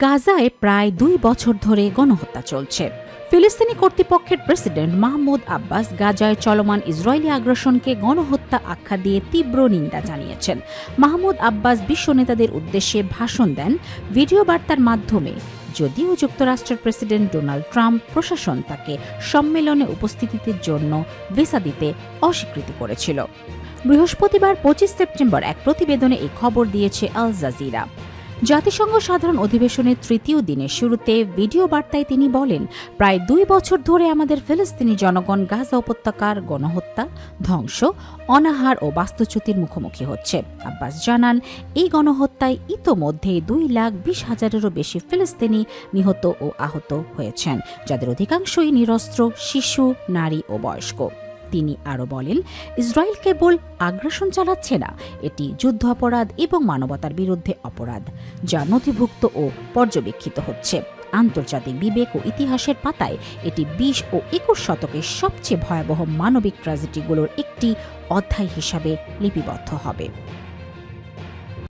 গাজায় প্রায় দুই বছর ধরে গণহত্যা চলছে। ফিলিস্তিনি কর্তৃপক্ষের প্রেসিডেন্ট মাহমুদ আব্বাস গাজায় চলমান ইসরায়েলি আগ্রাসনকে গণহত্যা আখ্যা দিয়ে তীব্র নিন্দা জানিয়েছেন। মাহমুদ আব্বাস বিশ্ব নেতাদের উদ্দেশ্যে ভাষণ দেন ভিডিও বার্তার মাধ্যমে। যদিও যুক্তরাষ্ট্রের প্রেসিডেন্ট ডোনাল্ড ট্রাম্প প্রশাসন তাকে সম্মেলনে উপস্থিতির জন্য ভিসা দিতে অস্বীকৃতি করেছিল। বৃহস্পতিবার পঁচিশ সেপ্টেম্বর এক প্রতিবেদনে এই খবর দিয়েছে আল জাজিরা। জাতিসংঘ সাধারণ অধিবেশনের তৃতীয় দিনের শুরুতে ভিডিও বার্তায় তিনি বলেন, প্রায় দুই বছর ধরে আমাদের ফিলিস্তিনি জনগণ গাজা উপত্যকার গণহত্যা, ধ্বংস, অনাহার ও বাস্তুচ্যুতির মুখোমুখি হচ্ছে। আব্বাস জানান, এই গণহত্যায় ইতোমধ্যে দুই লাখ বিশ হাজারেরও বেশি ফিলিস্তিনি নিহত ও আহত হয়েছেন, যাদের অধিকাংশই নিরস্ত্র, শিশু, নারী ও বয়স্ক। তিনি আরও বলেন, ইসরায়েল কেবল আগ্রাসন চালাচ্ছে না, এটি যুদ্ধ অপরাধ এবং মানবতার বিরুদ্ধে অপরাধ, যা নথিভুক্ত ও পর্যবেক্ষিত হচ্ছে। আন্তর্জাতিক বিবেক ও ইতিহাসের পাতায় এটি বিশ ও একুশ শতকের সবচেয়ে ভয়াবহ মানবিক ট্র্যাজেডিগুলোর একটি অধ্যায় হিসাবে লিপিবদ্ধ হবে।